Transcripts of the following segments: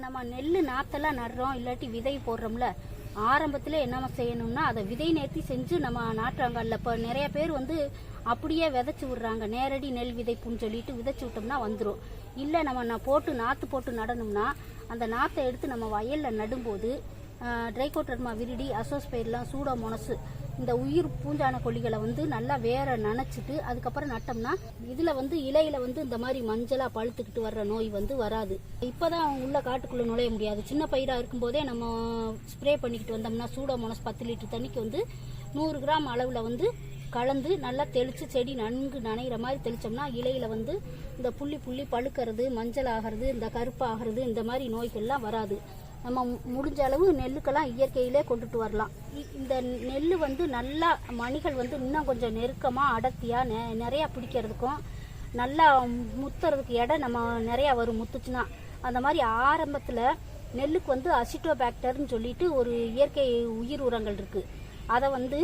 நம்ம நெல் நாத்தெல்லாம் நடுறோம் இல்லாட்டி விதை போடுறோம்ல ஆரம்பத்தில் என்ன செய்யணும்னா அதை விதை நேர்த்தி செஞ்சு நம்ம நாட்டுறாங்கல்ல இப்போ நிறைய பேர் வந்து அப்படியே விதைச்சி விட்றாங்க. நேரடி நெல் விதைப்புன்னு சொல்லிட்டு விதைச்சி விட்டோம்னா வந்துடும் இல்லை நம்ம நான் போட்டு நாற்று போட்டு நடணும்னா அந்த நாற்றை எடுத்து நம்ம வயலில் நடும்போது ட்ரைகோட்டர்மா விரிடி அசோஸ்பைர்லாம் சூடோமோனஸ். இந்த உயிர் பூஞ்சான கொல்லிகளை வந்து நல்லா வேற நனைச்சிட்டு அதுக்கப்புறம் நட்டோம்னா இதில் வந்து இலையில வந்து இந்த மாதிரி மஞ்சளாக பழுத்துக்கிட்டு வர்ற நோய் வந்து வராது. இப்போதான் உள்ள காட்டுக்குள்ளே நுழைய முடியாது. சின்ன பயிராக இருக்கும்போதே நம்ம ஸ்ப்ரே பண்ணிக்கிட்டு வந்தோம்னா சூடோமோனஸ் பத்து லிட்டர் தண்ணிக்கு வந்து நூறு கிராம் அளவில் வந்து கலந்து நல்லா தெளித்து செடி நன்கு நனைகிற மாதிரி தெளித்தோம்னா இலையில வந்து இந்த புள்ளி புள்ளி பழுக்கிறது மஞ்சள் ஆகிறது இந்த கருப்பு ஆகிறது இந்த மாதிரி நோய்கள்லாம் வராது. நம்ம மு- முடிஞ்ச அளவு நெல்லுக்கெல்லாம் இயற்கையிலே கொண்டுட்டு வரலாம். இ- இந்த நெல் வந்து நல்லா மணிகள் வந்து இன்னும் கொஞ்சம் நெருக்கமாக அடர்த்தியாக நெ நிறையா பிடிக்கிறதுக்கும் நல்லா முத்துறதுக்கு இடம் நம்ம நிறையா வரும் முத்துச்சுன்னா. அந்த மாதிரி ஆரம்பத்தில் நெல்லுக்கு வந்து அசிட்டோபேக்டர்னு சொல்லிட்டு ஒரு இயற்கை உயிர் உரங்கள் இருக்குது அதை வந்து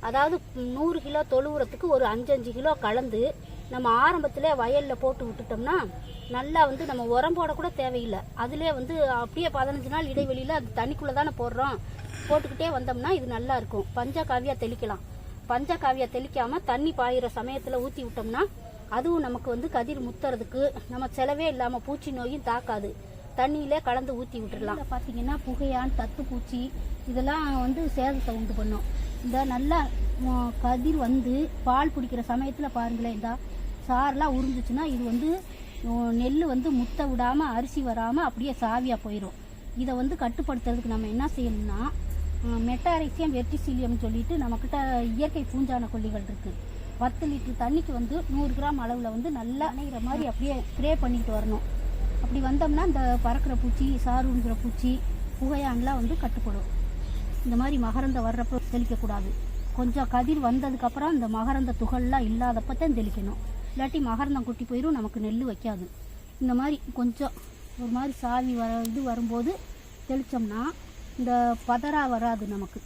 அதாவது நூறு கிலோ தொழு உரத்துக்கு ஒரு அஞ்சஞ்சு கிலோ கலந்து நம்ம ஆரம்பத்தில் வயலில் போட்டு விட்டுட்டோம்னா நல்லா வந்து நம்ம உரம் போட கூட தேவையில்லை. அதிலே வந்து அப்படியே பதினஞ்சு நாள் இடைவெளியில் அது தண்ணிக்குள்ளே தானே போடுறோம். போட்டுக்கிட்டே வந்தோம்னா இது நல்லா இருக்கும். பஞ்சகாவியா தெளிக்கலாம். பஞ்சகாவியா தெளிக்காமல் தண்ணி பாயிற சமயத்தில் ஊற்றி விட்டோம்னா அதுவும் நமக்கு வந்து கதிர் முத்துறதுக்கு நம்ம செலவே இல்லாமல் பூச்சி நோயும் தாக்காது. தண்ணியிலே கலந்து ஊற்றி விட்டுடலாம் பார்த்தீங்கன்னா புகையான் தத்து பூச்சி இதெல்லாம் வந்து சேதத்தை உண்டு பண்ணும். இந்த நல்லா கதிர் வந்து பால் பிடிக்கிற சமயத்தில் பாருங்களேன் இந்த சாரெலாம் உறிஞ்சிச்சுன்னா இது வந்து நெல் வந்து முத்த விடாமல் அரிசி வராமல் அப்படியே சாவியாக போயிடும் இதை வந்து கட்டுப்படுத்துறதுக்கு நம்ம என்ன செய்யணும்னா மெட்டாரிசியம் வெர்டிசிலியம்னு சொல்லிட்டு நம்மக்கிட்ட இயற்கை பூஞ்சான கொல்லிகள் இருக்குது பத்து லிட்டர் தண்ணிக்கு வந்து நூறு கிராம் அளவில் வந்து நல்லா அணைகிற மாதிரி அப்படியே ஸ்ப்ரே பண்ணிட்டு வரணும். அப்படி வந்தோம்னா இந்த பறக்கிற பூச்சி சாறு சாருங்கிற பூச்சி புகையான்லாம் வந்து கட்டுப்படும். இந்த மாதிரி மகரந்த வர்றப்போ தெளிக்கக்கூடாது. கொஞ்சம் கதிர் வந்ததுக்கப்புறம் இந்த மகரந்த துகள்லாம் இல்லாதப்போ தான் தெளிக்கணும். இல்லாட்டி மகரந்தம் குட்டி போயிடும் நமக்கு நெல் வைக்காது. இந்த மாதிரி கொஞ்சம் ஒரு மாதிரி சாவி வர இது வரும்போது தெளித்தோம்னா இந்த பதரா வராது நமக்கு.